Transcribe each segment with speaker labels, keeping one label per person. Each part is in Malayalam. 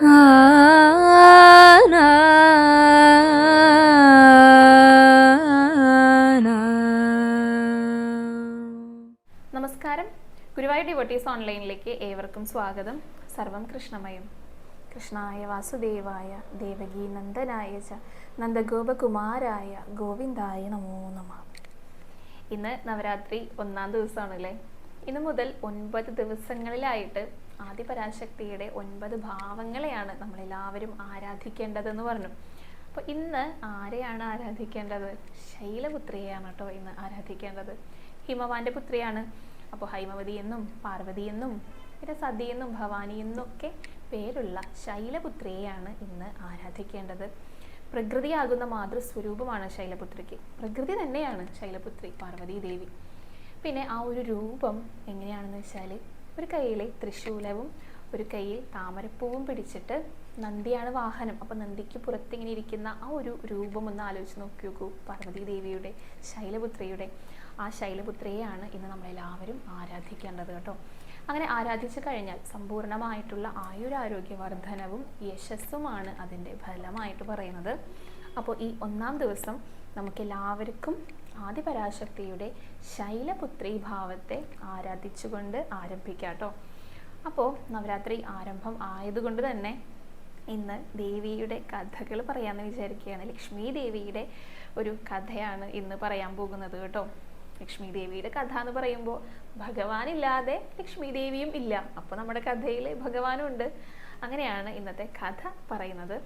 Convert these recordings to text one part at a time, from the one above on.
Speaker 1: നമസ്കാരം. ഗുരുവായൂർ ഡിവോട്ടീസ് ഓൺലൈനിലേക്ക് ഏവർക്കും സ്വാഗതം. സർവം കൃഷ്ണമയം. കൃഷ്ണായ വാസുദേവായ ദേവകി നന്ദനായ ച നന്ദഗോപകുമാരായ ഗോവിന്ദായ നമോ നമ. ഇന്ന് നവരാത്രി ഒന്നാം ദിവസമാണല്ലേ? ഇന്ന് മുതൽ ഒൻപത് ദിവസങ്ങളിലായിട്ട് ആദിപരാശക്തിയുടെ ഒൻപത് ഭാവങ്ങളെയാണ് നമ്മളെല്ലാവരും ആരാധിക്കേണ്ടതെന്ന് പറഞ്ഞു. അപ്പോൾ ഇന്ന് ആരെയാണ് ആരാധിക്കേണ്ടത്? ശൈലപുത്രിയെയാണ് കേട്ടോ ഇന്ന് ആരാധിക്കേണ്ടത്. ഹിമവാന്റെ പുത്രിയാണ്. അപ്പോൾ ഹൈമവതി എന്നും പാർവതി എന്നും പിന്നെ സതി എന്നും ഭവാനി എന്നും ഒക്കെ പേരുള്ള ശൈലപുത്രിയെയാണ് ഇന്ന് ആരാധിക്കേണ്ടത്. പ്രകൃതിയാകുന്ന മാതൃസ്വരൂപമാണ് ശൈലപുത്രിക്ക്. പ്രകൃതി തന്നെയാണ് ശൈലപുത്രി പാർവതി ദേവി പിന്നെ ആ ഒരു രൂപം എങ്ങനെയാണെന്ന് വെച്ചാൽ ഒരു കയ്യിലെ തൃശൂലവും ഒരു കയ്യിൽ താമരപ്പൂവും പിടിച്ചിട്ട് നന്ദിയാണ് വാഹനം. അപ്പം നന്ദിക്ക് പുറത്തിങ്ങനെ ഇരിക്കുന്ന ആ ഒരു രൂപം ഒന്ന് ആലോചിച്ച് നോക്കി നോക്കൂ. പാർവതി ദേവിയുടെ ശൈലപുത്രിയുടെ. ആ ശൈലപുത്രിയെയാണ് ഇന്ന് നമ്മളെല്ലാവരും ആരാധിക്കേണ്ടത് കേട്ടോ. അങ്ങനെ ആരാധിച്ചു കഴിഞ്ഞാൽ സമ്പൂർണമായിട്ടുള്ള ആയുരാരോഗ്യ വർധനവും യശസ്സുമാണ് അതിന്റെ ഫലമായിട്ട് പറയുന്നത്. അപ്പോൾ ഈ ഒന്നാം ദിവസം നമുക്കെല്ലാവർക്കും ആദിപരാശക്തിയുടെ ശൈലപുത്രി ഭാവത്തെ ആരാധിച്ചുകൊണ്ട് ആരംഭിക്കാട്ടോ. അപ്പോൾ നവരാത്രി ആരംഭം ആയതുകൊണ്ട് തന്നെ ഇന്ന് ദേവിയുടെ കഥകൾ പറയാമെന്ന് വിചാരിക്കുകയാണ്. ലക്ഷ്മി ദേവിയുടെ ഒരു കഥയാണ് ഇന്ന് പറയാൻ പോകുന്നത് കേട്ടോ. ലക്ഷ്മി ദേവിയുടെ കഥ എന്ന് പറയുമ്പോൾ ഭഗവാനില്ലാതെ ലക്ഷ്മി ദേവിയും ഇല്ല. അപ്പോൾ നമ്മുടെ കഥയിൽ ഭഗവാനും ഉണ്ട് അങ്ങനെയാണ് ഇന്നത്തെ കഥ പറയുന്നത്.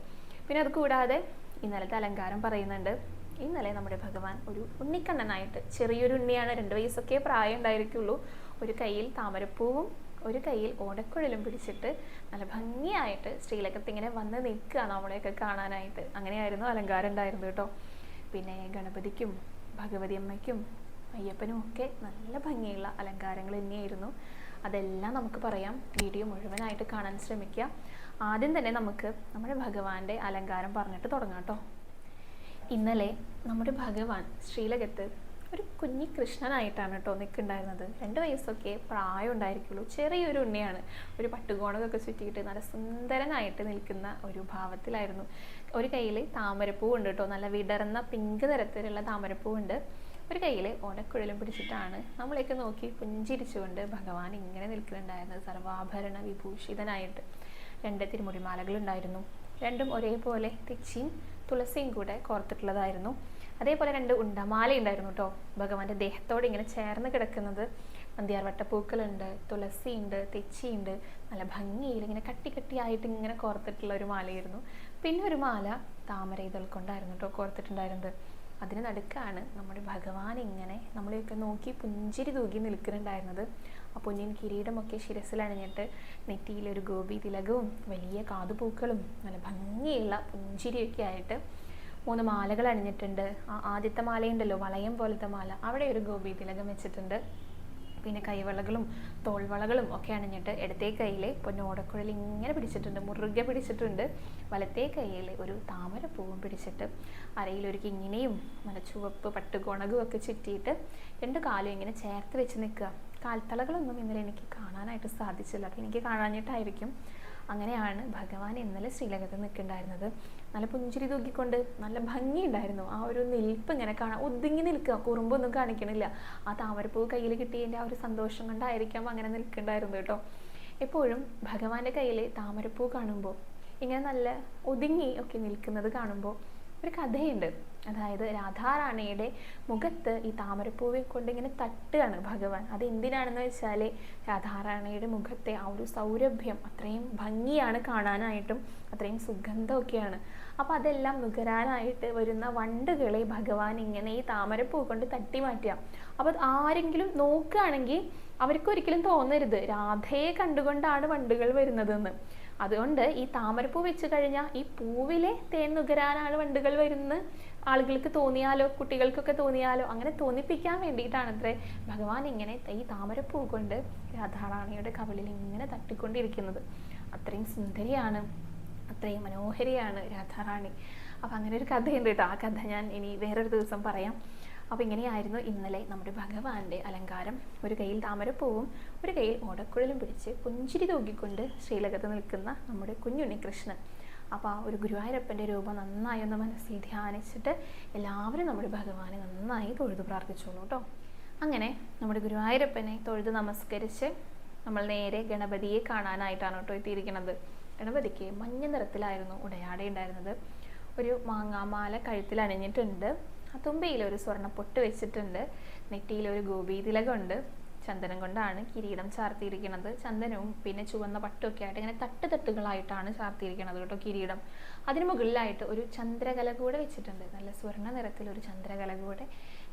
Speaker 1: പിന്നെ അത് കൂടാതെ ഇന്നലത്തെ അലങ്കാരം പറയുന്നുണ്ട്. ഇന്നലെ നമ്മുടെ ഭഗവാൻ ഒരു ഉണ്ണിക്കണ്ണനായിട്ട് ചെറിയൊരു ഉണ്ണിയാണ് രണ്ട് വയസ്സൊക്കെ പ്രായം ഉണ്ടായിരിക്കുള്ളൂ. ഒരു കയ്യിൽ താമരപ്പൂവും ഒരു കയ്യിൽ ഓടക്കുഴലും പിടിച്ചിട്ട് നല്ല ഭംഗിയായിട്ട് ശ്രീലകത്ത് ഇങ്ങനെ വന്ന് നിൽക്കുക നമ്മളെയൊക്കെ കാണാനായിട്ട്. അങ്ങനെയായിരുന്നു അലങ്കാരം ഉണ്ടായിരുന്നു കേട്ടോ. പിന്നെ ഗണപതിക്കും ഭഗവതി അമ്മയ്ക്കും അയ്യപ്പനും ഒക്കെ നല്ല ഭംഗിയുള്ള അലങ്കാരങ്ങൾ തന്നെയായിരുന്നു. അതെല്ലാം നമുക്ക് പറയാം. വീഡിയോ മുഴുവനായിട്ട് കാണാൻ ശ്രമിക്കുക. ആദ്യം തന്നെ നമുക്ക് നമ്മുടെ ഭഗവാന്റെ അലങ്കാരം പറഞ്ഞിട്ട് തുടങ്ങാം കേട്ടോ. ഇന്നലെ നമ്മുടെ ഭഗവാൻ ശ്രീലകത്ത് ഒരു കുഞ്ഞി കൃഷ്ണനായിട്ടാണ് കേട്ടോ നിൽക്കുന്നുണ്ടായിരുന്നത്. രണ്ട് വയസ്സൊക്കെ പ്രായം ഉണ്ടായിരിക്കുള്ളൂ ചെറിയൊരു ഉണ്ണിയാണ്. ഒരു പട്ടുകോണകൊക്കെ ചുറ്റിയിട്ട് നല്ല സുന്ദരനായിട്ട് നിൽക്കുന്ന ഒരു ഭാവത്തിലായിരുന്നു. ഒരു കയ്യിൽ താമരപ്പൂ ഉണ്ട് കേട്ടോ. നല്ല വിടർന്ന പിങ്ക് തരത്തിലുള്ള താമരപ്പൂ ഉണ്ട് ഒരു കയ്യിൽ ഓണക്കുഴലും പിടിച്ചിട്ടാണ് നമ്മളെയൊക്കെ നോക്കി പുഞ്ചിരിച്ചുകൊണ്ട് ഭഗവാൻ ഇങ്ങനെ നിൽക്കുന്നുണ്ടായിരുന്നത്. സർവാഭരണ വിഭൂഷിതനായിട്ട്. രണ്ട് തിരുമുടിമാലകളുണ്ടായിരുന്നു. രണ്ടും ഒരേപോലെ തെച്ചിയും തുളസിയും കൂടെ കോർത്തിട്ടുള്ളതായിരുന്നു. അതേപോലെ രണ്ട് ഉണ്ടമാല ഉണ്ടായിരുന്നു കേട്ടോ ഭഗവാന്റെ ദേഹത്തോട് ഇങ്ങനെ ചേർന്ന് കിടക്കുന്നത്. നന്ദിയാർ വട്ടപ്പൂക്കളുണ്ട് തുളസിയുണ്ട് തെച്ചിയുണ്ട്. നല്ല ഭംഗിയിൽ ഇങ്ങനെ കട്ടി കട്ടിയായിട്ട് ഇങ്ങനെ കോർത്തിട്ടുള്ള ഒരു മാലയായിരുന്നു. പിന്നെ ഒരു മാല താമര ഇതൾ കൊണ്ടായിരുന്നു കേട്ടോ കോർത്തിട്ടുണ്ടായിരുന്നത്. അതിന് നടുക്കാണ് നമ്മുടെ ഭഗവാൻ ഇങ്ങനെ നമ്മളെയൊക്കെ നോക്കി പുഞ്ചിരി തൂക്കി നിൽക്കുന്നുണ്ടായിരുന്നത്. ആ പൊന്നിൻ കിരീടമൊക്കെ ശിരസിലണിഞ്ഞിട്ട് നെറ്റിയിലൊരു ഗോപി തിലകവും വലിയ കാതുപൂക്കളും നല്ല ഭംഗിയുള്ള പുഞ്ചിരിയൊക്കെ ആയിട്ട് മൂന്ന് മാലകൾ അണിഞ്ഞിട്ടുണ്ട്. ആ ആദ്യത്തെ മാലയുണ്ടല്ലോ വളയം പോലത്തെ മാല. അവിടെ ഒരു ഗോപി തിലകം വെച്ചിട്ടുണ്ട്. പിന്നെ കൈവളകളും തോൾവളകളും ഒക്കെ അണിഞ്ഞിട്ട് ഇടത്തെ കയ്യിൽ പൊന്നോടക്കുഴൽ ഇങ്ങനെ പിടിച്ചിട്ടുണ്ട്. മുറുകെ പിടിച്ചിട്ടുണ്ട്. വലത്തെ കയ്യിൽ ഒരു താമരപ്പൂവും പിടിച്ചിട്ട് അരയിൽ ഒരു കിങ്ങിണിയും നല്ല ചുവപ്പ് പട്ടുകോണകും ഒക്കെ ചുറ്റിയിട്ട് രണ്ട് കാലും ഇങ്ങനെ ചേർത്ത് വെച്ച് നിൽക്കുക. കാൽത്തളകളൊന്നും ഇന്നലെ എനിക്ക് കാണാനായിട്ട് സാധിച്ചില്ല. അപ്പം എനിക്ക് കാണാഞ്ഞിട്ടായിരിക്കും അങ്ങനെയാണ് ഭഗവാൻ ഇന്നലെ ശ്രീലകത്ത് നിൽക്കുന്നുണ്ടായിരുന്നത്. നല്ല പുഞ്ചിരി തൂക്കിക്കൊണ്ട് നല്ല ഭംഗിയുണ്ടായിരുന്നു. ആ ഒരു നിൽപ്പ് ഇങ്ങനെ കാണാൻ ഒതുങ്ങി നിൽക്കുക. കുറുമ്പൊന്നും കാണിക്കണില്ല. ആ താമരപ്പൂ കയ്യിൽ കിട്ടിയതിന്റെ ആ ഒരു സന്തോഷം കൊണ്ടായിരിക്കാം അങ്ങനെ നിൽക്കുന്നുണ്ടായിരുന്നു കേട്ടോ. എപ്പോഴും ഭഗവാന്റെ കയ്യിൽ താമരപ്പൂ കാണുമ്പോൾ ഇങ്ങനെ നല്ല ഒതുങ്ങി ഒക്കെ നിൽക്കുന്നത് കാണുമ്പോൾ ഒരു കഥയുണ്ട്. അതായത് രാധാറാണിയുടെ മുഖത്ത് ഈ താമരപ്പൂവെ കൊണ്ട് ഇങ്ങനെ തട്ടുകയാണ് ഭഗവാൻ. അത് എന്തിനാണെന്ന് വെച്ചാൽ രാധാറാണിയുടെ മുഖത്തെ ആ ഒരു സൗരഭ്യം അത്രയും ഭംഗിയാണ് കാണാനായിട്ടും അത്രയും സുഗന്ധമൊക്കെയാണ്. അപ്പോൾ അതെല്ലാം നുകരാനായിട്ട് വരുന്ന വണ്ടുകളെ ഭഗവാൻ ഇങ്ങനെ ഈ താമരപ്പൂ കൊണ്ട് തട്ടി മാറ്റുക. അപ്പോൾ ആരെങ്കിലും നോക്കുകയാണെങ്കിൽ അവർക്കൊരിക്കലും തോന്നരുത്. രാധയെ കണ്ടുകൊണ്ടാണ് വണ്ടുകൾ വരുന്നതെന്ന്. അതുകൊണ്ട് ഈ താമരപ്പൂ വെച്ച് കഴിഞ്ഞാൽ ഈ പൂവിലെ തേൻ നുകരാനാണ് വണ്ടുകൾ വരുന്നത്. ആളുകൾക്ക് തോന്നിയാലോ കുട്ടികൾക്കൊക്കെ തോന്നിയാലോ അങ്ങനെ തോന്നിപ്പിക്കാൻ വേണ്ടിയിട്ടാണ് അത്രേ ഭഗവാൻ ഇങ്ങനെ ഈ താമരപ്പൂ കൊണ്ട് രാധാറാണിയുടെ കവിളിൽ ഇങ്ങനെ തട്ടിക്കൊണ്ടിരിക്കുന്നത്. അത്രയും സുന്ദരിയാണ് അത്രയും മനോഹരിയാണ് രാധാറാണി. അപ്പം അങ്ങനെ ഒരു കഥയുണ്ട് കേട്ടോ. ആ കഥ ഞാൻ ഇനി വേറൊരു ദിവസം പറയാം. അപ്പോൾ ഇങ്ങനെയായിരുന്നു ഇന്നലെ നമ്മുടെ ഭഗവാന്റെ അലങ്കാരം. ഒരു കയ്യിൽ താമരപ്പൂവും ഒരു കയ്യിൽ ഓടക്കുഴലും പിടിച്ച് പുഞ്ചിരി തൂക്കിക്കൊണ്ട് ശ്രീലകത്ത് നിൽക്കുന്ന നമ്മുടെ കുഞ്ഞുണ്ണി കൃഷ്ണൻ. അപ്പോൾ ആ ഒരു ഗുരുവായൂരപ്പന്റെ രൂപം നന്നായി ഒന്ന് മനസ്സിൽ ധ്യാനിച്ചിട്ട് എല്ലാവരും നമ്മുടെ ഭഗവാനെ നന്നായി തൊഴുതു പ്രാർത്ഥിച്ചോളൂ കേട്ടോ അങ്ങനെ നമ്മുടെ ഗുരുവായൂരപ്പനെ തൊഴുത് നമസ്കരിച്ച് നമ്മൾ നേരെ ഗണപതിയെ കാണാനായിട്ടാണ് കേട്ടോ എത്തിയിരിക്കുന്നത്. ഗണപതിക്ക് മഞ്ഞ നിറത്തിലായിരുന്നു ഉടയാട ഉണ്ടായിരുന്നത് ഒരു മാങ്ങാമാല കഴുത്തിൽ അണിഞ്ഞിട്ടുണ്ട്. ഒരു സ്വർണ പൊട്ട് വെച്ചിട്ടുണ്ട്. നെറ്റിയിൽ ഒരു ഗോപി തിലകമുണ്ട് ചന്ദനം കൊണ്ടാണ് കിരീടം ചാർത്തിയിരിക്കുന്നത്. ചന്ദനവും പിന്നെ ചുവന്ന പട്ടുമൊക്കെ ആയിട്ട് ഇങ്ങനെ തട്ട് തട്ടുകളായിട്ടാണ് ചാർത്തിയിരിക്കുന്നത് കേട്ടോ കിരീടം. അതിന് മുകളിലായിട്ട് ഒരു ചന്ദ്രകല കൂടെ വെച്ചിട്ടുണ്ട്. നല്ല സ്വർണ നിറത്തിൽ ഒരു ചന്ദ്രകല കൂടെ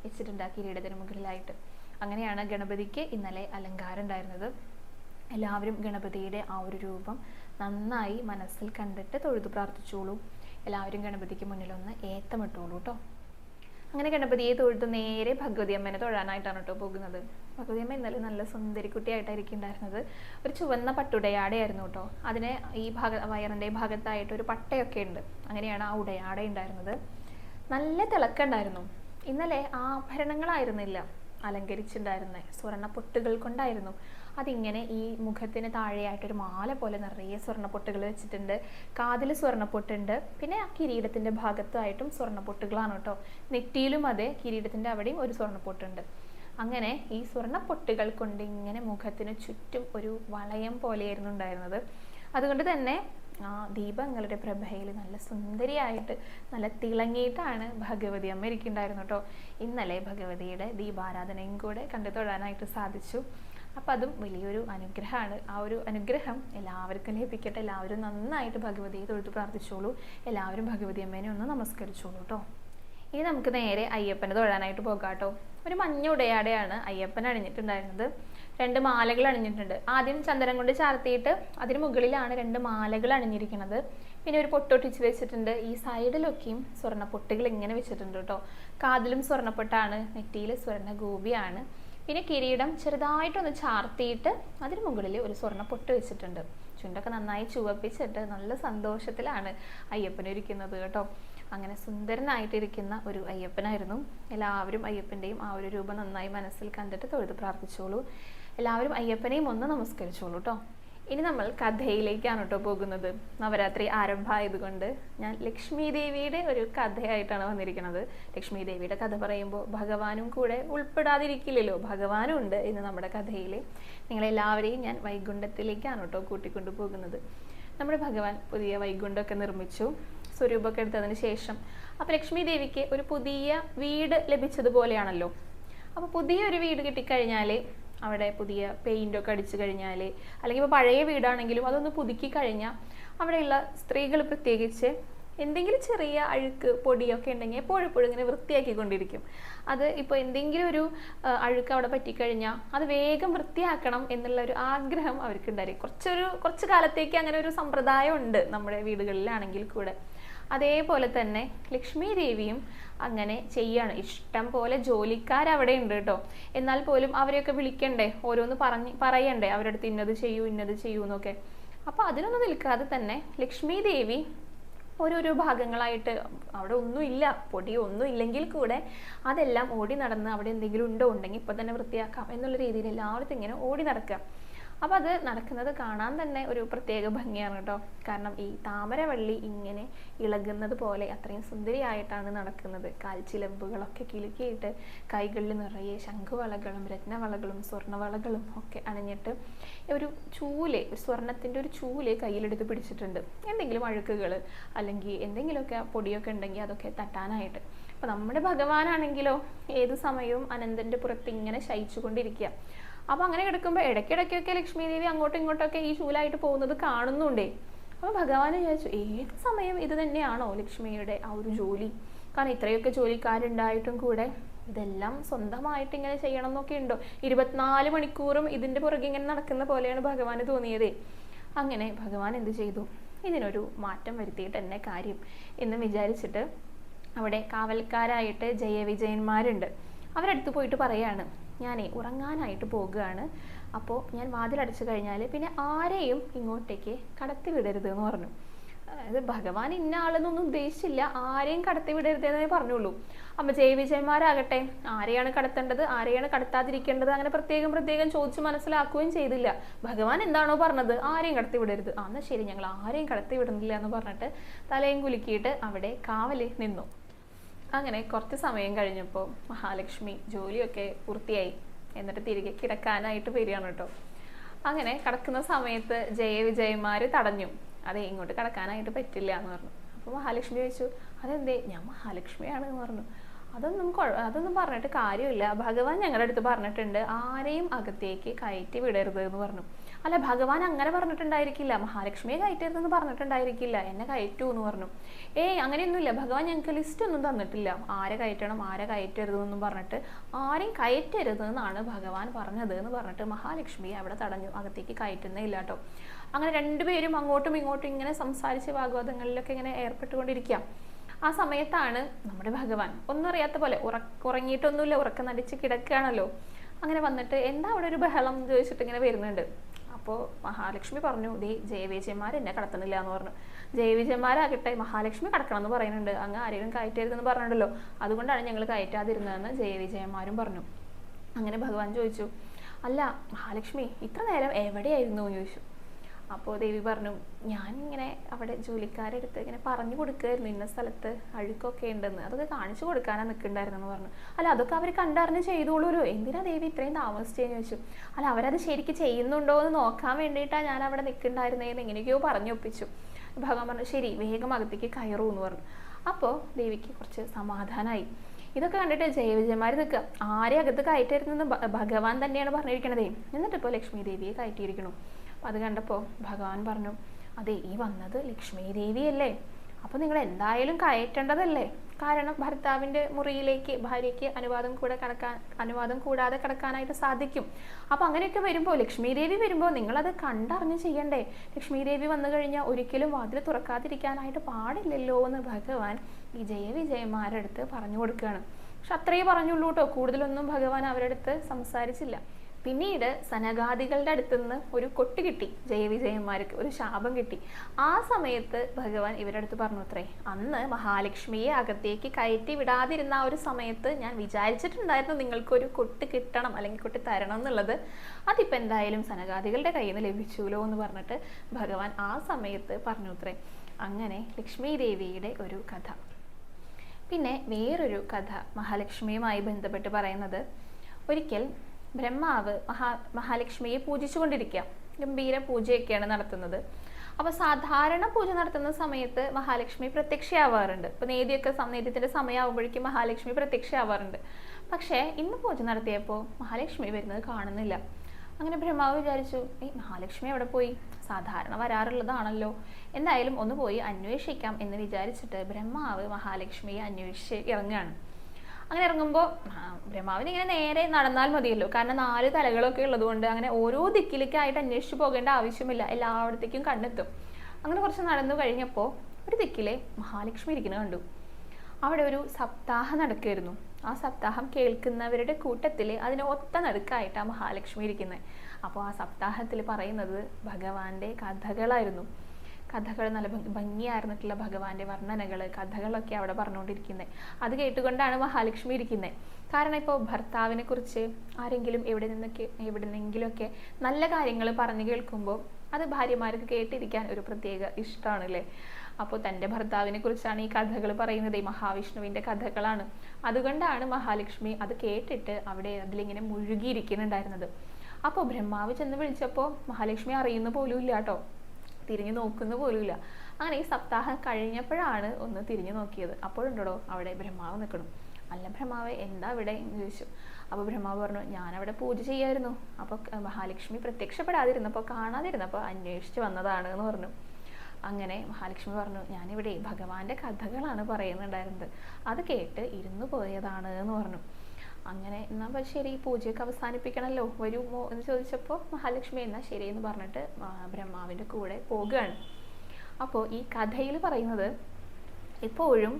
Speaker 1: വെച്ചിട്ടുണ്ട് ആ കിരീടത്തിന് മുകളിലായിട്ട്. അങ്ങനെയാണ് ഗണപതിക്ക് ഇന്നലെ അലങ്കാരം ഉണ്ടായിരുന്നത്. എല്ലാവരും ഗണപതിയുടെ ആ ഒരു രൂപം നന്നായി മനസ്സിൽ കണ്ടിട്ട് തൊഴുതു പ്രാർത്ഥിച്ചോളൂ. എല്ലാവരും ഗണപതിക്ക് മുന്നിലൊന്ന് ഏത്തമിട്ടോളൂ കേട്ടോ. അങ്ങനെ ഗണപതിയെ തൊഴുത്ത് നേരെ ഭഗവതി അമ്മേനെ തൊഴാനായിട്ടാണ് കേട്ടോ പോകുന്നത്. ഭഗവതി അമ്മ ഇന്നലെ നല്ല സുന്ദരിക്കുട്ടിയായിട്ടായിരിക്കും ഉണ്ടായിരുന്നത്. ഒരു ചുവന്ന പട്ടുടയാടയായിരുന്നു കേട്ടോ. അതിന് ഈ ഭാഗ വയറിന്റെ ഭാഗത്തായിട്ട് ഒരു പട്ടയൊക്കെ ഉണ്ട്. അങ്ങനെയാണ് ആ ഉടയാട ഉണ്ടായിരുന്നത്. നല്ല തിളക്കുണ്ടായിരുന്നു ഇന്നലെ ആഭരണങ്ങളായിരുന്നില്ല. അലങ്കരിച്ചിട്ടുണ്ടായിരുന്നത് സ്വർണ പൊട്ടുകൾ കൊണ്ടായിരുന്നു. അതിങ്ങനെ ഈ മുഖത്തിന് താഴെയായിട്ടൊരു മാല പോലെ നിറയെ സ്വർണപ്പൊട്ടുകൾ വെച്ചിട്ടുണ്ട്. കാതിൽ സ്വർണപ്പൊട്ടുണ്ട്. പിന്നെ ആ കിരീടത്തിന്റെ ഭാഗത്തായിട്ടും സ്വർണപ്പൊട്ടുകളാണ് കേട്ടോ. നെറ്റിയിലും അതെ കിരീടത്തിന്റെ അവിടെയും ഒരു സ്വർണപ്പൊട്ടുണ്ട്. അങ്ങനെ ഈ സ്വർണപ്പൊട്ടുകൾ കൊണ്ട് ഇങ്ങനെ മുഖത്തിന് ചുറ്റും ഒരു വളയം പോലെയായിരുന്നു ഉണ്ടായിരുന്നത്. അതുകൊണ്ട് തന്നെ ആ ദീപങ്ങളുടെ പ്രഭയിൽ നല്ല സുന്ദരിയായിട്ട് നല്ല തിളങ്ങിയിട്ടാണ് ഭഗവതി അമ്മ ഇരിക്കുന്നുണ്ടായിരുന്നു കേട്ടോ. ഇന്നലെ ഭഗവതിയുടെ ദീപാരാധനയും കൂടെ കണ്ടു തൊഴാനായിട്ട് സാധിച്ചു. അപ്പം അതും വലിയൊരു അനുഗ്രഹമാണ്. ആ ഒരു അനുഗ്രഹം എല്ലാവർക്കും ലഭിക്കട്ടെ. എല്ലാവരും നന്നായിട്ട് ഭഗവതിയെ തൊഴുത്ത് പ്രാർത്ഥിച്ചോളൂ. എല്ലാവരും ഭഗവതി അമ്മേനെ ഒന്ന് നമസ്കരിച്ചോളൂ കേട്ടോ ഇനി നമുക്ക് നേരെ അയ്യപ്പനെ തൊഴാനായിട്ട് പോകാം കേട്ടോ ഒരു മഞ്ഞ ഉടയാടെയാണ് അയ്യപ്പൻ അണിഞ്ഞിട്ടുണ്ടായിരുന്നത്. രണ്ട് മാലകൾ അണിഞ്ഞിട്ടുണ്ട്. ആദ്യം ചന്ദനം കൊണ്ട് ചാർത്തിയിട്ട് അതിന് മുകളിലാണ് രണ്ട് മാലകൾ അണിഞ്ഞിരിക്കുന്നത്. പിന്നെ ഒരു പൊട്ടൊട്ടിച്ച് വെച്ചിട്ടുണ്ട്. ഈ സൈഡിലൊക്കെയും സ്വർണ പൊട്ടുകൾ ഇങ്ങനെ വെച്ചിട്ടുണ്ട് കേട്ടോ കാതിലും സ്വർണപ്പൊട്ടാണ്. നെറ്റിയിൽ സ്വർണ ഗോപിയാണ് പിന്നെ കിരീടം ചെറുതായിട്ടൊന്ന് ചാർത്തിയിട്ട് അതിന് മുകളിൽ ഒരു സ്വർണ പൊട്ട് വെച്ചിട്ടുണ്ട്. ചുണ്ടൊക്കെ നന്നായി ചുവപ്പിച്ചിട്ട് നല്ല സന്തോഷത്തിലാണ് അയ്യപ്പൻ ഇരിക്കുന്നത് കേട്ടോ. അങ്ങനെ സുന്ദരനായിട്ടിരിക്കുന്ന ഒരു അയ്യപ്പനായിരുന്നു. എല്ലാവരും അയ്യപ്പന്റെയും ആ ഒരു രൂപം നന്നായി മനസ്സിൽ കണ്ടിട്ട് തൊഴുത് പ്രാർത്ഥിച്ചോളൂ. എല്ലാവരും അയ്യപ്പനെയും ഒന്ന് നമസ്കരിച്ചോളൂ കേട്ടോ. ഇനി നമ്മൾ കഥയിലേക്കാണ് കേട്ടോ പോകുന്നത്. നവരാത്രി ആരംഭമായതുകൊണ്ട് ഞാൻ ലക്ഷ്മി ദേവിയുടെ ഒരു കഥയായിട്ടാണ് വന്നിരിക്കുന്നത്. ലക്ഷ്മി ദേവിയുടെ കഥ പറയുമ്പോൾ ഭഗവാനും കൂടെ ഉൾപ്പെടാതിരിക്കില്ലല്ലോ. ഭഗവാനും ഉണ്ട് ഇന്ന് നമ്മുടെ കഥയിൽ നിങ്ങളെല്ലാവരെയും ഞാൻ വൈകുണ്ഠത്തിലേക്കാണ് കേട്ടോ കൂട്ടിക്കൊണ്ടു പോകുന്നത്. നമ്മുടെ ഭഗവാൻ പുതിയ വൈകുണ്ഠമൊക്കെ നിർമ്മിച്ചു സ്വരൂപമൊക്കെ എടുത്തതിന് ശേഷം. അപ്പോൾ ലക്ഷ്മി ദേവിക്ക് ഒരു പുതിയ വീട് ലഭിച്ചതുപോലെയാണല്ലോ. അപ്പോൾ പുതിയൊരു വീട് കിട്ടിക്കഴിഞ്ഞാൽ അവിടെ പുതിയ പെയിന്റ് ഒക്കെ അടിച്ചു കഴിഞ്ഞാൽ അല്ലെങ്കിൽ ഇപ്പോൾ പഴയ വീടാണെങ്കിലും അതൊന്ന് പുതുക്കി കഴിഞ്ഞാൽ അവിടെയുള്ള സ്ത്രീകൾ പ്രത്യേകിച്ച് എന്തെങ്കിലും ചെറിയ അഴുക്ക് പൊടിയൊക്കെ ഉണ്ടെങ്കിൽ എപ്പോഴെപ്പോഴും എപ്പോഴും ഇങ്ങനെ വൃത്തിയാക്കിക്കൊണ്ടിരിക്കും. അത് ഇപ്പോൾ എന്തെങ്കിലും ഒരു അഴുക്ക് അവിടെ പറ്റിക്കഴിഞ്ഞാൽ അത് വേഗം വൃത്തിയാക്കണം എന്നുള്ള ഒരു ആഗ്രഹം അവർക്ക് ഉണ്ടായിരിക്കും കുറച്ചൊരു കുറച്ച് കാലത്തേക്ക് അങ്ങനെ ഒരു സമ്പ്രദായം ഉണ്ട് നമ്മുടെ വീടുകളിലാണെങ്കിൽ കൂടെ. അതേപോലെ തന്നെ ലക്ഷ്മി ദേവിയും അങ്ങനെ ചെയ്യാണ്. ഇഷ്ടം പോലെ ജോലിക്കാർ അവിടെ ഉണ്ട് കേട്ടോ. എന്നാൽ പോലും അവരെയൊക്കെ വിളിക്കണ്ടേ? ഓരോന്ന് പറഞ്ഞ് പറയണ്ടേ? അവരുടെ അടുത്ത് ഇന്നത് ചെയ്യൂ ഇന്നത് ചെയ്യൂ എന്നൊക്കെ. അപ്പോൾ അതിനൊന്നും നിൽക്കാതെ തന്നെ ലക്ഷ്മി ദേവി ഓരോരോ ഭാഗങ്ങളായിട്ട് അവിടെ ഒന്നുമില്ല പൊടി ഒന്നും ഇല്ലെങ്കിൽ കൂടെ അതെല്ലാം ഓടി നടന്ന് അവിടെ എന്തെങ്കിലും ഉണ്ടോ ഉണ്ടെങ്കിൽ ഇപ്പം തന്നെ വൃത്തിയാക്കാം എന്നുള്ള രീതിയിൽ എല്ലാവരും ഇങ്ങനെ ഓടി നടക്കുക. അപ്പോൾ അത് നടക്കുന്നത് കാണാൻ തന്നെ ഒരു പ്രത്യേക ഭംഗിയാണ് കേട്ടോ. കാരണം ഈ താമരവള്ളി ഇങ്ങനെ ഇളകുന്നത് പോലെ അത്രയും സുന്ദരിയായിട്ടാണ് നടക്കുന്നത്. കാൽച്ചിലമ്പുകളൊക്കെ കിലുക്കിയിട്ട് കൈകളിൽ നിറയെ ശംഖുവളകളും രത്നവളകളും സ്വർണവളകളും ഒക്കെ അണിഞ്ഞിട്ട് ഒരു ചൂൽ സ്വർണത്തിന്റെ ഒരു ചൂൽ കയ്യിലെടുത്ത് പിടിച്ചിട്ടുണ്ട്. എന്തെങ്കിലും അഴുക്കുകൾ അല്ലെങ്കിൽ എന്തെങ്കിലുമൊക്കെ പൊടിയൊക്കെ ഉണ്ടെങ്കിൽ അതൊക്കെ തട്ടാനായിട്ട്. അപ്പോൾ നമ്മുടെ ഭഗവാനാണെങ്കിലോ ഏത് സമയവും അനന്തന്റെ പുറത്ത് ഇങ്ങനെ ശയിച്ചുകൊണ്ടിരിക്കുക. അപ്പോൾ അങ്ങനെ കിടക്കുമ്പോൾ ഇടയ്ക്കിടയ്ക്കൊക്കെ ലക്ഷ്മി ദേവി അങ്ങോട്ടും ഇങ്ങോട്ടൊക്കെ ഈ ശൂലായിട്ട് പോകുന്നത് കാണുന്നുണ്ടേ. അപ്പോൾ ഭഗവാൻ വിചാരിച്ചു ഏത് സമയം ഇത് തന്നെയാണോ ലക്ഷ്മിയുടെ ആ ഒരു ജോലി? കാരണം ഇത്രയൊക്കെ ജോലിക്കാരുണ്ടായിട്ടും കൂടെ ഇതെല്ലാം സ്വന്തമായിട്ട് ഇങ്ങനെ ചെയ്യണം എന്നൊക്കെ ഉണ്ടോ? ഇരുപത്തിനാല് മണിക്കൂറും ഇതിന്റെ പുറകെ ഇങ്ങനെ നടക്കുന്ന പോലെയാണ് ഭഗവാന് തോന്നിയതേ. അങ്ങനെ ഭഗവാൻ എന്ത് ചെയ്തു? ഇതിനൊരു മാറ്റം വരുത്തിയിട്ട് എന്നെ കാര്യം എന്ന് വിചാരിച്ചിട്ട് അവിടെ കാവൽക്കാരായിട്ട് ജയവിജയന്മാരുണ്ട്. അവരടുത്ത് പോയിട്ട് പറയാണ് ഞാനേ ഉറങ്ങാനായിട്ട് പോകുകയാണ്. അപ്പോൾ ഞാൻ വാതിലടച്ചു കഴിഞ്ഞാൽ പിന്നെ ആരെയും ഇങ്ങോട്ടേക്ക് കടത്തി വിടരുത് എന്ന് പറഞ്ഞു. അതായത് ഭഗവാൻ ഇന്ന ആളെന്നൊന്നും ഉദ്ദേശിച്ചില്ല. ആരെയും കടത്തി വിടരുതെന്നേ പറഞ്ഞുള്ളൂ. അപ്പൊ ജയ വിജയന്മാരാകട്ടെ ആരെയാണ് കടത്തേണ്ടത് ആരെയാണ് കടത്താതിരിക്കേണ്ടത് അങ്ങനെ പ്രത്യേകം പ്രത്യേകം ചോദിച്ച് മനസ്സിലാക്കുകയും ചെയ്തില്ല. ഭഗവാൻ എന്താണോ പറഞ്ഞത് ആരെയും കടത്തി വിടരുത്. ആ എന്നാ ശരി ഞങ്ങൾ ആരെയും കടത്തി വിടുന്നില്ല എന്ന് പറഞ്ഞിട്ട് തലയും കുലുക്കിയിട്ട് അവിടെ കാവൽ നിന്നു. അങ്ങനെ കുറച്ച് സമയം കഴിഞ്ഞപ്പോൾ മഹാലക്ഷ്മി ജോലിയൊക്കെ പൂർത്തിയായി. എന്നിട്ട് തിരികെ കിടക്കാനായിട്ട് വരികയാണ് കേട്ടോ. അങ്ങനെ കിടക്കുന്ന സമയത്ത് ജയവിജയന്മാര് തടഞ്ഞു. അതെ ഇങ്ങോട്ട് കിടക്കാനായിട്ട് പറ്റില്ല എന്ന് പറഞ്ഞു. അപ്പോൾ മഹാലക്ഷ്മി ചോദിച്ചു അതെന്തേ? ഞാൻ മഹാലക്ഷ്മിയാണ് എന്ന് പറഞ്ഞു. അതൊന്നും അതൊന്നും പറഞ്ഞിട്ട് കാര്യമില്ല. ഭഗവാൻ ഞങ്ങളുടെ അടുത്ത് പറഞ്ഞിട്ടുണ്ട് ആരെയും അകത്തേക്ക് കയറ്റി വിടരുത് എന്ന് പറഞ്ഞു. അല്ല ഭഗവാൻ അങ്ങനെ പറഞ്ഞിട്ടുണ്ടായിരിക്കില്ല. മഹാലക്ഷ്മിയെ കയറ്റരുതെന്ന് പറഞ്ഞിട്ടുണ്ടായിരിക്കില്ല. എന്നെ കയറ്റൂ എന്ന് പറഞ്ഞു. ഏയ് അങ്ങനെയൊന്നുമില്ല. ഭഗവാൻ ഞങ്ങൾക്ക് ലിസ്റ്റ് ഒന്നും തന്നിട്ടില്ല. ആരെ കയറ്റണം ആരെ കയറ്റരുത് എന്നും പറഞ്ഞിട്ട് ആരെയും കയറ്റരുത് എന്നാണ് ഭഗവാൻ പറഞ്ഞത് എന്ന് പറഞ്ഞിട്ട് മഹാലക്ഷ്മിയെ അവിടെ തടഞ്ഞു. അകത്തേക്ക് കയറ്റുന്നേ ഇല്ല കേട്ടോ. അങ്ങനെ രണ്ടുപേരും അങ്ങോട്ടും ഇങ്ങോട്ടും ഇങ്ങനെ സംസാരിച്ച് ഭാഗവതങ്ങളിലൊക്കെ ഇങ്ങനെ ഏർപ്പെട്ടുകൊണ്ടിരിക്കാം. ആ സമയത്താണ് നമ്മുടെ ഭഗവാൻ ഒന്നും അറിയാത്ത പോലെ ഉറക്ക ഉറങ്ങിയിട്ടൊന്നുമില്ല. ഉറക്കം നടിച്ച് കിടക്കുകയാണല്ലോ. അങ്ങനെ വന്നിട്ട് എന്താ അവിടെ ഒരു ബഹളം ചോദിച്ചിട്ട് ഇങ്ങനെ വരുന്നുണ്ട്. അപ്പോൾ മഹാലക്ഷ്മി പറഞ്ഞു ദേ ജയവിജയന്മാർ എന്നെ കടത്തണില്ല എന്ന് പറഞ്ഞു. ജയവിജയന്മാരാകട്ടെ മഹാലക്ഷ്മി കടക്കണം എന്ന് പറയുന്നുണ്ട്. അങ്ങ് ആരെങ്കിലും കയറ്റരുതെന്ന് പറഞ്ഞിട്ടുണ്ടല്ലോ. അതുകൊണ്ടാണ് ഞങ്ങൾ കയറ്റാതിരുന്നതെന്ന് ജയവിജയന്മാരും പറഞ്ഞു. അങ്ങനെ ഭഗവാൻ ചോദിച്ചു അല്ല മഹാലക്ഷ്മി ഇത്ര നേരം എവിടെയായിരുന്നു? ചോദിച്ചു. അപ്പോൾ ദേവി പറഞ്ഞു ഞാൻ ഇങ്ങനെ അവിടെ ജോലിക്കാരെടുത്ത് ഇങ്ങനെ പറഞ്ഞു കൊടുക്കുമായിരുന്നു ഇന്ന സ്ഥലത്ത് അഴുക്കൊക്കെ ഉണ്ടെന്ന്. അതൊക്കെ കാണിച്ചു കൊടുക്കാനാണ് നിൽക്കണ്ടായിരുന്നെന്ന് പറഞ്ഞു. അല്ല അതൊക്കെ അവർ കണ്ടറിഞ്ഞ് ചെയ്തോളൂല്ലോ എന്തിനാ ദേവി ഇത്രയും താമസിച്ചതെന്ന് ചോദിച്ചു. അല്ല അവരത് ശരിക്ക് ചെയ്യുന്നുണ്ടോ എന്ന് നോക്കാൻ വേണ്ടിയിട്ടാണ് ഞാൻ അവിടെ നിൽക്കണ്ടായിരുന്നേന്ന് എങ്ങനെയൊക്കെയോ പറഞ്ഞു ഒപ്പിച്ചു. ഭഗവാൻ പറഞ്ഞു ശരി വേഗം അകത്തേക്ക് കയറൂ എന്ന് പറഞ്ഞു. അപ്പോൾ ദേവിക്ക് കുറച്ച് സമാധാനമായി ഇതൊക്കെ കണ്ടിട്ട് ജയവിജയന്മാർ നിൽക്കുക. ആരെ അകത്ത് കയറ്റരുതെന്ന് ഭഗവാൻ തന്നെയാണ് പറഞ്ഞിരിക്കണതേ. എന്നിട്ടിപ്പോൾ ലക്ഷ്മി ദേവിയെ കയറ്റിയിരിക്കണു അത് കണ്ടപ്പോൾ ഭഗവാൻ പറഞ്ഞു അതെ ഈ വന്നത് ലക്ഷ്മി ദേവിയല്ലേ അപ്പോൾ നിങ്ങൾ എന്തായാലും കയറ്റേണ്ടതല്ലേ. കാരണം ഭർത്താവിന്റെ മുറിയിലേക്ക് ഭാര്യയ്ക്ക് അനുവാദം കൂടെ കടക്കാൻ അനുവാദം കൂടാതെ കടക്കാനായിട്ട് സാധിക്കും. അപ്പോൾ അങ്ങനെയൊക്കെ വരുമ്പോൾ ലക്ഷ്മി ദേവി വരുമ്പോൾ നിങ്ങളത് കണ്ടറിഞ്ഞ് ചെയ്യണ്ടേ. ലക്ഷ്മി ദേവി വന്നു കഴിഞ്ഞാൽ ഒരിക്കലും വാതിൽ തുറക്കാതിരിക്കാനായിട്ട് പാടില്ലല്ലോ എന്ന് ഭഗവാൻ ഈ ജയവിജയന്മാരുടെ അടുത്ത് പറഞ്ഞു കൊടുക്കുകയാണ്. പക്ഷെ അത്രയേ പറഞ്ഞുള്ളൂ കേട്ടോ കൂടുതലൊന്നും ഭഗവാൻ അവരുടെ സംസാരിച്ചില്ല. പിന്നീട് സനകാദികളുടെ അടുത്ത് നിന്ന് ഒരു കൊട്ട് കിട്ടി ജയവിജയന്മാർക്ക് ഒരു ശാപം കിട്ടി. ആ സമയത്ത് ഭഗവാൻ ഇവരുടെ അടുത്ത് പറഞ്ഞു അത്രേ അന്ന് മഹാലക്ഷ്മിയെ അകത്തേക്ക് കയറ്റി വിടാതിരുന്ന ആ ഒരു സമയത്ത് ഞാൻ വിചാരിച്ചിട്ടുണ്ടായിരുന്നു നിങ്ങൾക്കൊരു കൊട്ട് കിട്ടണം അല്ലെങ്കിൽ കൊട്ട് തരണം എന്നുള്ളത്. അതിപ്പോൾ എന്തായാലും സനകാദികളുടെ കയ്യിൽ നിന്ന് ലഭിച്ചുല്ലോ എന്ന് പറഞ്ഞിട്ട് ഭഗവാൻ ആ സമയത്ത് പറഞ്ഞു അത്രേ അങ്ങനെ ലക്ഷ്മി ദേവിയുടെ ഒരു കഥ. പിന്നെ വേറൊരു കഥ മഹാലക്ഷ്മിയുമായി ബന്ധപ്പെട്ട് പറയുന്നത് ഒരിക്കൽ ബ്രഹ്മാവ് മഹാ മഹാലക്ഷ്മിയെ പൂജിച്ചുകൊണ്ടിരിക്കുക. ഗംഭീര പൂജയൊക്കെയാണ് നടത്തുന്നത്. അപ്പോൾ സാധാരണ പൂജ നടത്തുന്ന സമയത്ത് മഹാലക്ഷ്മി പ്രത്യക്ഷയാവാറുണ്ട്. ഇപ്പോൾ നേതിയൊക്കെ നേതിയത്തിന്റെ സമയമാകുമ്പോഴേക്കും മഹാലക്ഷ്മി പ്രത്യക്ഷയാവാറുണ്ട്. പക്ഷേ ഇന്ന് പൂജ നടത്തിയപ്പോൾ മഹാലക്ഷ്മി വരുന്നത് കാണുന്നില്ല. അങ്ങനെ ബ്രഹ്മാവ് വിചാരിച്ചു ഈ മഹാലക്ഷ്മി എവിടെ പോയി? സാധാരണ വരാറുള്ളതാണല്ലോ. എന്തായാലും ഒന്ന് പോയി അന്വേഷിക്കാം എന്ന് വിചാരിച്ചിട്ട് ബ്രഹ്മാവ് മഹാലക്ഷ്മിയെ അന്വേഷിച്ച് ഇറങ്ങുകയാണ്. അങ്ങനെ ഇറങ്ങുമ്പോൾ ബ്രഹ്മാവിന് ഇങ്ങനെ നേരെ നടന്നാൽ മതിയല്ലോ. കാരണം നാല് തലകളൊക്കെ ഉള്ളതുകൊണ്ട് അങ്ങനെ ഓരോ ദിക്കിലേക്കായിട്ട് അന്വേഷിച്ച് പോകേണ്ട ആവശ്യമില്ല. എല്ലായിടത്തേക്കും കണ്ടെത്തും അങ്ങനെ കുറച്ച് നടന്നു കഴിഞ്ഞപ്പോൾ ഒരു ദിക്കിലെ മഹാലക്ഷ്മി ഇരിക്കുന്നത് കണ്ടു. അവിടെ ഒരു സപ്താഹം നടക്കുമായിരുന്നു ആ സപ്താഹം കേൾക്കുന്നവരുടെ കൂട്ടത്തിൽ അതിന് ഒത്ത നടുക്കായിട്ടാണ് മഹാലക്ഷ്മി ഇരിക്കുന്നത് അപ്പോൾ ആ സപ്താഹത്തിൽ പറയുന്നത് ഭഗവാന്റെ കഥകളായിരുന്നു. കഥകൾ നല്ല ഭംഗി- ഭംഗിയായിരുന്നിട്ടുള്ള ഭഗവാന്റെ വർണനകൾ കഥകളൊക്കെ അവിടെ പറഞ്ഞുകൊണ്ടിരിക്കുന്നത് അത് കേട്ടുകൊണ്ടാണ് മഹാലക്ഷ്മി ഇരിക്കുന്നത് കാരണം ഇപ്പോൾ ഭർത്താവിനെ കുറിച്ച് ആരെങ്കിലും എവിടെ നിന്നൊക്കെ എവിടെ നിന്നെങ്കിലുമൊക്കെ നല്ല കാര്യങ്ങൾ പറഞ്ഞു കേൾക്കുമ്പോൾ അത് ഭാര്യമാർക്ക് കേട്ടിരിക്കാൻ ഒരു പ്രത്യേക ഇഷ്ടമാണ് അല്ലേ അപ്പോൾ തന്റെ ഭർത്താവിനെ കുറിച്ചാണ് ഈ കഥകൾ പറയുന്നത് ഈ മഹാവിഷ്ണുവിന്റെ കഥകളാണ്. അതുകൊണ്ടാണ് മഹാലക്ഷ്മി അത് കേട്ടിട്ട് അവിടെ അതിലിങ്ങനെ മുഴുകിയിരിക്കുന്നുണ്ടായിരുന്നത്. അപ്പോൾ ബ്രഹ്മാവ് ചെന്ന് വിളിച്ചപ്പോൾ മഹാലക്ഷ്മി അറിയുന്ന പോലും ഇല്ല കേട്ടോ. തിരിഞ്ഞു നോക്കുന്ന പോലുമില്ല. അങ്ങനെ ഈ സപ്താഹം കഴിഞ്ഞപ്പോഴാണ് ഒന്ന് തിരിഞ്ഞു നോക്കിയത്. അപ്പോഴുണ്ടോ അവിടെ ബ്രഹ്മാവ് നിൽക്കണം. അല്ല ബ്രഹ്മാവ് എന്താ ഇവിടെ? എന്ന് ചോദിച്ചു. അപ്പോൾ ബ്രഹ്മാവ് പറഞ്ഞു ഞാനവിടെ പൂജ ചെയ്യായിരുന്നു. അപ്പോൾ മഹാലക്ഷ്മി പ്രത്യക്ഷപ്പെടാതിരുന്നപ്പോൾ കാണാതിരുന്നപ്പോൾ അന്വേഷിച്ച് വന്നതാണ് എന്ന് പറഞ്ഞു. അങ്ങനെ മഹാലക്ഷ്മി പറഞ്ഞു ഞാനിവിടെ ഭഗവാന്റെ കഥകളാണ് പറയുന്നുണ്ടായിരുന്നത്. അത് കേട്ട് ഇരുന്നു പോയതാണ് എന്ന് പറഞ്ഞു. അങ്ങനെ എന്നാൽ ശരി പൂജയൊക്കെ അവസാനിപ്പിക്കണമല്ലോ വരുമോ എന്ന് ചോദിച്ചപ്പോൾ മഹാലക്ഷ്മി എന്നാൽ ശരി എന്ന് പറഞ്ഞിട്ട് ബ്രഹ്മാവിന്റെ കൂടെ പോകുകയാണ് അപ്പോൾ ഈ കഥയിൽ പറയുന്നത് എപ്പോഴും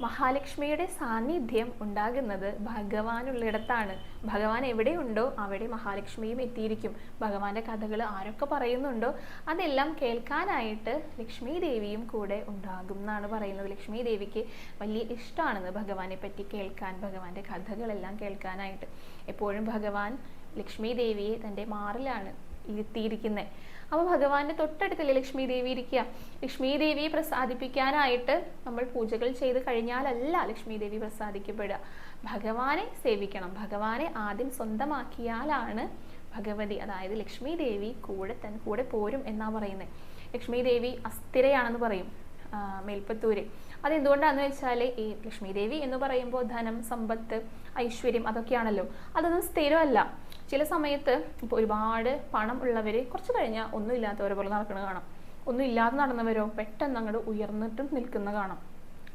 Speaker 1: മഹാലക്ഷ്മിയുടെ സാന്നിധ്യം ഉണ്ടാകുന്നത് ഭഗവാനുള്ളിടത്താണ്. ഭഗവാൻ എവിടെയുണ്ടോ അവിടെ മഹാലക്ഷ്മിയും എത്തിയിരിക്കും. ഭഗവാന്റെ കഥകൾ ആരൊക്കെ പറയുന്നുണ്ടോ അതെല്ലാം കേൾക്കാനായിട്ട് ലക്ഷ്മി ദേവിയും കൂടെ ഉണ്ടാകും എന്നാണ് പറയുന്നത്. ലക്ഷ്മി ദേവിക്ക് വലിയ ഇഷ്ടമാണെന്ന് ഭഗവാനെ പറ്റി കേൾക്കാൻ ഭഗവാന്റെ കഥകളെല്ലാം കേൾക്കാനായിട്ട്. എപ്പോഴും ഭഗവാൻ ലക്ഷ്മി ദേവിയെ തന്റെ മാറിലാണ് ഇരുത്തിയിരിക്കുന്നത് അപ്പോൾ ഭഗവാന്റെ തൊട്ടടുത്തല്ലേ ലക്ഷ്മി ദേവി ഇരിക്കുക? ലക്ഷ്മി ദേവിയെ പ്രസാദിപ്പിക്കാനായിട്ട് നമ്മൾ പൂജകൾ ചെയ്ത് കഴിഞ്ഞാലല്ല ലക്ഷ്മി ദേവി പ്രസാദിക്കപ്പെടുക. ഭഗവാനെ സേവിക്കണം. ഭഗവാനെ ആദ്യം സ്വന്തമാക്കിയാലാണ് ഭഗവതി അതായത് ലക്ഷ്മി ദേവി കൂടെ തൻ കൂടെ പോരും എന്നാ പറയുന്നത്. ലക്ഷ്മി ദേവി അസ്ഥിരയാണെന്ന് പറയും മേൽപ്പത്തൂര്. അതെന്തുകൊണ്ടാന്ന് വെച്ചാൽ ഈ ലക്ഷ്മി ദേവി എന്ന് പറയുമ്പോൾ ധനം സമ്പത്ത് ഐശ്വര്യം അതൊക്കെയാണല്ലോ. അതൊന്നും സ്ഥിരമല്ല. ചില സമയത്ത് ഇപ്പോൾ ഒരുപാട് പണം ഉള്ളവർ കുറച്ച് കഴിഞ്ഞാൽ ഒന്നും ഇല്ലാത്തവരെ പോലെ നടക്കുന്നത് കാണാം. ഒന്നും ഇല്ലാതെ നടന്നവരോ പെട്ടെന്ന് അങ്ങോട്ട് ഉയർന്നിട്ടും നിൽക്കുന്ന കാണാം.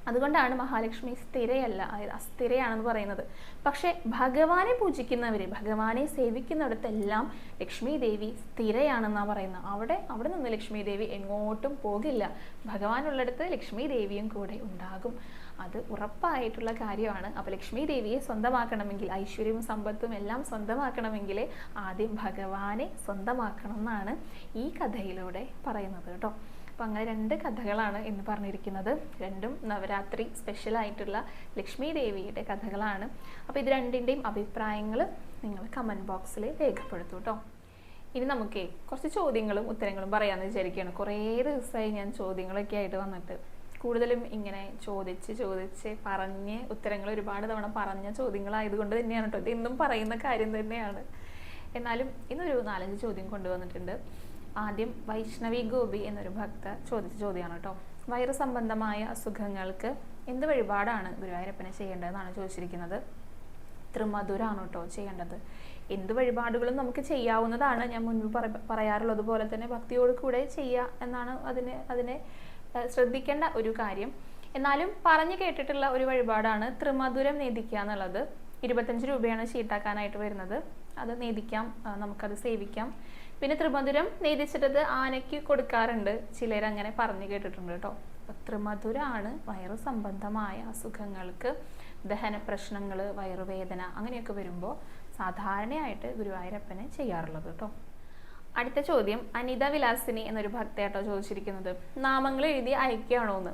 Speaker 1: അതുകൊണ്ടാണ് മഹാലക്ഷ്മി സ്ഥിരയല്ല അസ്ഥിരയാണെന്ന് പറയുന്നത്. പക്ഷേ ഭഗവാനെ പൂജിക്കുന്നവർ ഭഗവാനെ സേവിക്കുന്നിടത്തെല്ലാം ലക്ഷ്മി ദേവി സ്ഥിരയാണെന്നാണ് പറയുന്നത്. അവിടെ അവിടെ നിന്ന് ലക്ഷ്മി ദേവി എങ്ങോട്ടും പോകില്ല. ഭഗവാനുള്ളിടത്ത് ലക്ഷ്മി ദേവിയും കൂടെ ഉണ്ടാകും. അത് ഉറപ്പായിട്ടുള്ള കാര്യമാണ്. അപ്പോൾ ലക്ഷ്മി ദേവിയെ സ്വന്തമാക്കണമെങ്കിൽ ഐശ്വര്യവും സമ്പത്തും എല്ലാം സ്വന്തമാക്കണമെങ്കിൽ ആദ്യം ഭഗവാനെ സ്വന്തമാക്കണം എന്നാണ് ഈ കഥയിലൂടെ പറയുന്നത് കേട്ടോ. അപ്പോൾ അങ്ങനെ രണ്ട് കഥകളാണ് ഇന്ന് പറഞ്ഞിരിക്കുന്നത്. രണ്ടും നവരാത്രി സ്പെഷ്യൽ ആയിട്ടുള്ള ലക്ഷ്മി ദേവിയുടെ കഥകളാണ്. അപ്പോൾ ഇത് രണ്ടിന്റെയും അഭിപ്രായങ്ങൾ നിങ്ങൾ കമന്റ് ബോക്സിൽ രേഖപ്പെടുത്തൂ കേട്ടോ ഇനി നമുക്ക് കുറച്ച് ചോദ്യങ്ങളും ഉത്തരങ്ങളും പറയാമെന്ന് വിചാരിക്കുകയാണ് കുറേ ദിവസമായി ഞാൻ ചോദ്യങ്ങളൊക്കെ ആയിട്ട് വന്നിട്ട്. കൂടുതലും ഇങ്ങനെ ചോദിച്ച് ചോദിച്ച് പറഞ്ഞ് ഉത്തരങ്ങൾ ഒരുപാട് തവണ പറഞ്ഞ ചോദ്യങ്ങളായതുകൊണ്ട് തന്നെയാണ് കേട്ടോ ഇത് എന്നും പറയുന്ന കാര്യം തന്നെയാണ്. എന്നാലും ഇന്നൊരു നാലഞ്ച് ചോദ്യം കൊണ്ടുവന്നിട്ടുണ്ട്. ആദ്യം വൈഷ്ണവി ഗോപി എന്നൊരു ഭക്ത ചോദിച്ച ചോദ്യമാണ് കേട്ടോ. വൈറസ് സംബന്ധമായ അസുഖങ്ങൾക്ക് എന്ത് വഴിപാടാണ് ഗുരുവായൂരപ്പനെ ചെയ്യേണ്ടതെന്നാണ് ചോദിച്ചിരിക്കുന്നത്. ത്രിമധുരാണ് കേട്ടോ ചെയ്യേണ്ടത്. എന്ത് വഴിപാടുകളും നമുക്ക് ചെയ്യാവുന്നതാണ്. ഞാൻ മുൻപ് പറ- പറയാറുള്ളത് പോലെ തന്നെ ഭക്തിയോട് കൂടെ ചെയ്യുക എന്നാണ് അതിനെ അതിനെ ശ്രദ്ധിക്കേണ്ട ഒരു കാര്യം. എന്നാലും പറഞ്ഞു കേട്ടിട്ടുള്ള ഒരു വഴിപാടാണ് ത്രിമധുരം നേദിക്കുക എന്നുള്ളത്. ഇരുപത്തഞ്ച് രൂപയാണ് ഷീട്ടാക്കാനായിട്ട് വരുന്നത്. അത് നേദിക്കാം നമുക്കത് സേവിക്കാം. പിന്നെ ത്രിമധുരം നെയ്തിച്ചിട്ടത് ആനയ്ക്ക് കൊടുക്കാറുണ്ട്. ചിലർ അങ്ങനെ പറഞ്ഞു കേട്ടിട്ടുണ്ട് കേട്ടോ. അപ്പൊ ത്രിമധുരാണ് വയറു സംബന്ധമായ അസുഖങ്ങൾക്ക് ദഹന പ്രശ്നങ്ങൾ വയറുവേദന അങ്ങനെയൊക്കെ വരുമ്പോൾ സാധാരണയായിട്ട് ഗുരുവായൂരപ്പനെ ചെയ്യാറുള്ളത് കേട്ടോ. അടുത്ത ചോദ്യം അനിത വിലാസിനി എന്നൊരു ഭക്തയാട്ടോ ചോദിച്ചിരിക്കുന്നത്. നാമങ്ങൾ എഴുതി അയക്കുകയാണോ എന്ന്.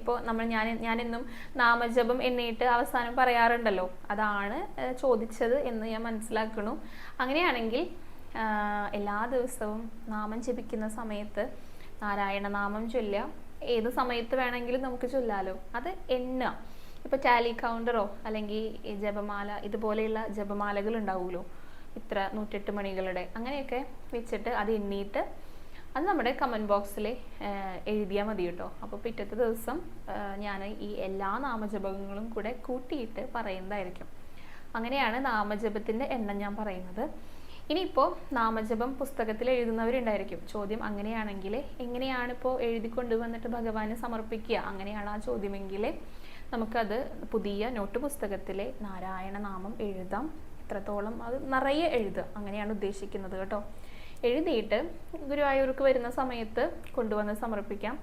Speaker 1: ഇപ്പോൾ നമ്മൾ ഞാൻ ഞാനെന്നും നാമജപം എണ്ണീട്ട് അവസാനം പറയാറുണ്ടല്ലോ. അതാണ് ചോദിച്ചത് എന്ന് ഞാൻ മനസ്സിലാക്കണു. അങ്ങനെയാണെങ്കിൽ എല്ലാ ദിവസവും നാമം ജപിക്കുന്ന സമയത്ത് നാരായണ നാമം ചൊല്ലുക. ഏത് സമയത്ത് വേണമെങ്കിലും നമുക്ക് ചൊല്ലാലോ. അത് എണ്ണ ഇപ്പോൾ ടാലി കൗണ്ടറോ അല്ലെങ്കിൽ ജപമാല ഇതുപോലെയുള്ള ജപമാലകൾ ഉണ്ടാവുമല്ലോ. ഇത്ര നൂറ്റെട്ട് മണികളുടെ അങ്ങനെയൊക്കെ വെച്ചിട്ട് അത് എണ്ണീട്ട് അത് നമ്മുടെ കമന്റ് ബോക്സിൽ എഴുതിയാൽ മതി കേട്ടോ. അപ്പോൾ പിറ്റത്തെ ദിവസം ഞാൻ ഈ എല്ലാ നാമജപങ്ങളും കൂടെ കൂട്ടിയിട്ട് പറയുന്നതായിരിക്കും. അങ്ങനെയാണ് നാമജപത്തിന്റെ എണ്ണം ഞാൻ പറയുന്നത്. ഇനിയിപ്പോൾ നാമജപം പുസ്തകത്തിൽ എഴുതുന്നവരുണ്ടായിരിക്കും. ചോദ്യം അങ്ങനെയാണെങ്കിൽ എങ്ങനെയാണ് ഇപ്പോൾ എഴുതി കൊണ്ടുവന്നിട്ട് ഭഗവാന് സമർപ്പിക്കുക? അങ്ങനെയാണ് ആ ചോദ്യമെങ്കിൽ നമുക്കത് പുതിയ നോട്ട് പുസ്തകത്തിലെ നാരായണ നാമം എഴുതാം. എത്രത്തോളം അത് നിറയെ എഴുതുക. അങ്ങനെയാണ് ഉദ്ദേശിക്കുന്നത് കേട്ടോ. എഴുതിയിട്ട് ഗുരുവായൂർക്ക് വരുന്ന സമയത്ത് കൊണ്ടുവന്ന് സമർപ്പിക്കാം.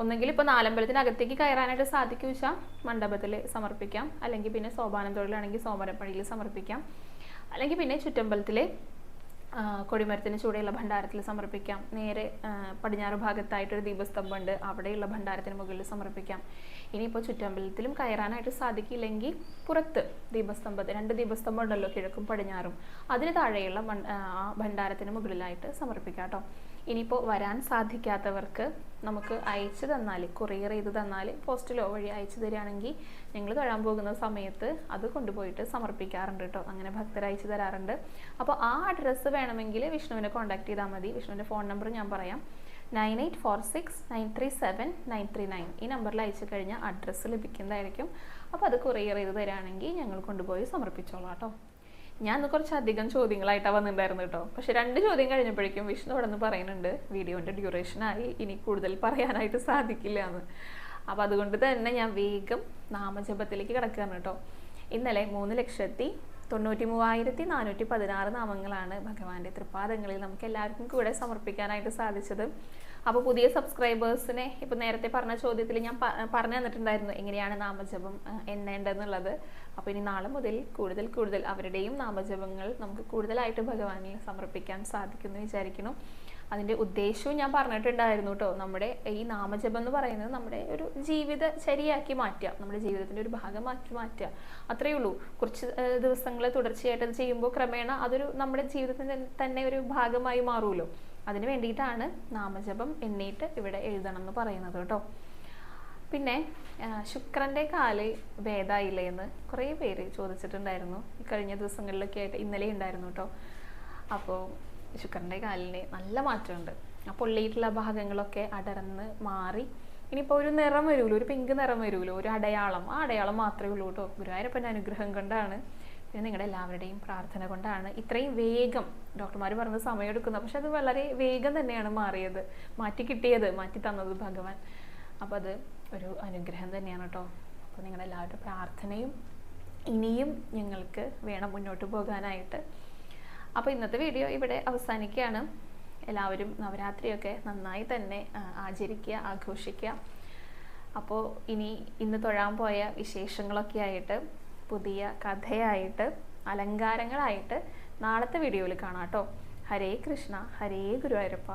Speaker 1: ഒന്നെങ്കിൽ ഇപ്പോൾ നാലമ്പലത്തിനകത്തേക്ക് കയറാനായിട്ട് സാധിക്കും വെച്ചാൽ മണ്ഡപത്തിൽ സമർപ്പിക്കാം. അല്ലെങ്കിൽ പിന്നെ സോപാനം തൊഴിലാണെങ്കിൽ സമർപ്പിക്കാം. അല്ലെങ്കിൽ പിന്നെ ചുറ്റമ്പലത്തിലെ കൊടിമരത്തിന് ചൂടെയുള്ള ഭണ്ഡാരത്തിൽ സമർപ്പിക്കാം. നേരെ പടിഞ്ഞാറ് ഭാഗത്തായിട്ടൊരു ദീപസ്തംഭമുണ്ട്. അവിടെയുള്ള ഭണ്ഡാരത്തിന് മുകളിൽ സമർപ്പിക്കാം. ഇനിയിപ്പോൾ ചുറ്റമ്പലത്തിലും കയറാനായിട്ട് സാധിക്കില്ലെങ്കിൽ പുറത്ത് ദീപസ്തംഭത്തിൽ രണ്ട് ദീപസ്തംഭം ഉണ്ടല്ലോ കിഴക്കും പടിഞ്ഞാറും. അതിന് താഴെയുള്ള ആ ഭണ്ഡാരത്തിന് മുകളിലായിട്ട് സമർപ്പിക്കാം കേട്ടോ. ഇനിയിപ്പോൾ വരാൻ സാധിക്കാത്തവർക്ക് നമുക്ക് അയച്ചു തന്നാൽ കൊറിയർ ചെയ്ത് തന്നാൽ പോസ്റ്റിലോ വഴി അയച്ചു തരികയാണെങ്കിൽ ഞങ്ങൾ തൊഴാൻ പോകുന്ന സമയത്ത് അത് കൊണ്ടുപോയിട്ട് സമർപ്പിക്കാറുണ്ട് കേട്ടോ. അങ്ങനെ ഭക്തർ അയച്ചു തരാറുണ്ട്. അപ്പോൾ ആ അഡ്രസ്സ് വേണമെങ്കിൽ വിഷ്ണുവിനെ കോൺടാക്ട് ചെയ്താൽ മതി. വിഷ്ണുവിന്റെ ഫോൺ നമ്പർ ഞാൻ പറയാം. Nine eight four six nine three seven nine three nine ഈ നമ്പറിൽ അയച്ചു കഴിഞ്ഞാൽ അഡ്രസ്സ് ലഭിക്കുന്നതായിരിക്കും. അപ്പോൾ അത് കൊറിയർ ചെയ്ത് തരാണെങ്കിൽ ഞങ്ങൾ കൊണ്ടുപോയി സമർപ്പിച്ചോളാം കേട്ടോ. ഞാൻ കുറച്ചധികം ചോദ്യങ്ങളായിട്ടാണ് വന്നിട്ടുണ്ടായിരുന്നു കേട്ടോ. പക്ഷെ രണ്ട് ചോദ്യം കഴിഞ്ഞപ്പോഴേക്കും വിഷ്ണു അവിടെ നിന്ന് പറയുന്നുണ്ട് വീഡിയോന്റെ ഡ്യൂറേഷനായി ഇനി കൂടുതൽ പറയാനായിട്ട് സാധിക്കില്ല എന്ന്. അപ്പോൾ അതുകൊണ്ട് തന്നെ ഞാൻ വേഗം നാമജപത്തിലേക്ക് കിടക്കുകയാണ് കേട്ടോ. ഇന്നലെ മൂന്ന് ലക്ഷത്തി തൊണ്ണൂറ്റി മൂവായിരത്തി നാനൂറ്റി പതിനാറ് നാമങ്ങളാണ് ഭഗവാന്റെ തൃപ്പാദങ്ങളിൽ നമുക്ക് എല്ലാവർക്കും കൂടെ സമർപ്പിക്കാനായിട്ട് സാധിച്ചത്. അപ്പോൾ പുതിയ സബ്സ്ക്രൈബേഴ്സിനെ ഇപ്പോൾ നേരത്തെ പറഞ്ഞ ചോദ്യത്തിൽ ഞാൻ പറഞ്ഞു തന്നിട്ടുണ്ടായിരുന്നു എങ്ങനെയാണ് നാമജപം എണ്ണേണ്ടതെന്നുള്ളത്. അപ്പോൾ ഇനി നാളെ മുതൽ കൂടുതൽ കൂടുതൽ അവരുടെയും നാമജപങ്ങൾ നമുക്ക് കൂടുതലായിട്ട് ഭഗവാനിൽ സമർപ്പിക്കാൻ സാധിക്കുമെന്ന് വിചാരിക്കുന്നു. അതിന്റെ ഉദ്ദേശവും ഞാൻ പറഞ്ഞിട്ടുണ്ടായിരുന്നു കേട്ടോ. നമ്മുടെ ഈ നാമജപം എന്ന് പറയുന്നത് നമ്മുടെ ഒരു ജീവിത ശരിയാക്കി മാറ്റുക നമ്മുടെ ജീവിതത്തിന്റെ ഒരു ഭാഗമാക്കി മാറ്റുക. അത്രയേ ഉള്ളൂ. കുറച്ച് ദിവസങ്ങൾ തുടർച്ചയായിട്ട് അത് ചെയ്യുമ്പോൾ ക്രമേണ അതൊരു നമ്മുടെ ജീവിതത്തിന്റെ തന്നെ ഒരു ഭാഗമായി മാറുമല്ലോ. അതിന് വേണ്ടിയിട്ടാണ് നാമജപം എണ്ണീട്ട് ഇവിടെ എഴുതണം എന്ന് പറയുന്നത് കേട്ടോ. പിന്നെ ശുക്രന്റെ കാൽ വേദായില്ലേ എന്ന് കുറേ പേര് ചോദിച്ചിട്ടുണ്ടായിരുന്നു. ഈ കഴിഞ്ഞ ദിവസങ്ങളിലൊക്കെ ആയിട്ട് ഇന്നലെ ഉണ്ടായിരുന്നു കേട്ടോ. അപ്പോൾ ശുക്രന്റെ കാലിന് നല്ല മാറ്റമുണ്ട്. ആ പൊള്ളിയിട്ടുള്ള ഭാഗങ്ങളൊക്കെ അടർന്ന് മാറി. ഇനിയിപ്പോൾ ഒരു നിറം വരുമല്ലോ ഒരു പിങ്ക് നിറം വരുമല്ലോ ഒരു അടയാളം. ആ അടയാളം മാത്രമേ ഉള്ളൂ കേട്ടോ. ഗുരുവായൂരപ്പന്റെ അനുഗ്രഹം കൊണ്ടാണ്. പിന്നെ നിങ്ങളുടെ എല്ലാവരുടെയും പ്രാർത്ഥന കൊണ്ടാണ് ഇത്രയും വേഗം ഡോക്ടർമാർ പറഞ്ഞ സമയം എടുക്കുന്നത്. പക്ഷെ അത് വളരെ വേഗം തന്നെയാണ് മാറിയത്. മാറ്റി കിട്ടിയത് മാറ്റി തന്നത് ഭഗവാൻ. അപ്പോൾ അത് ഒരു അനുഗ്രഹം തന്നെയാണ് കേട്ടോ. അപ്പോൾ നിങ്ങളുടെ എല്ലാവരുടെ പ്രാർത്ഥനയും ഇനിയും ഞങ്ങൾക്ക് വേണം മുന്നോട്ട് പോകാനായിട്ട്. അപ്പോൾ ഇന്നത്തെ വീഡിയോ ഇവിടെ അവസാനിക്കുകയാണ്. എല്ലാവരും നവരാത്രിയൊക്കെ നന്നായി തന്നെ ആചരിക്കുക ആഘോഷിക്കുക. അപ്പോൾ ഇനി ഇന്ന് തൊഴാൻ പോയ വിശേഷങ്ങളൊക്കെ ആയിട്ട് പുതിയ കഥയായിട്ട് അലങ്കാരങ്ങളായിട്ട് നാളത്തെ വീഡിയോയിൽ കാണാം കേട്ടോ. ഹരേ കൃഷ്ണ ഹരേ ഗുരുവായൂരപ്പ.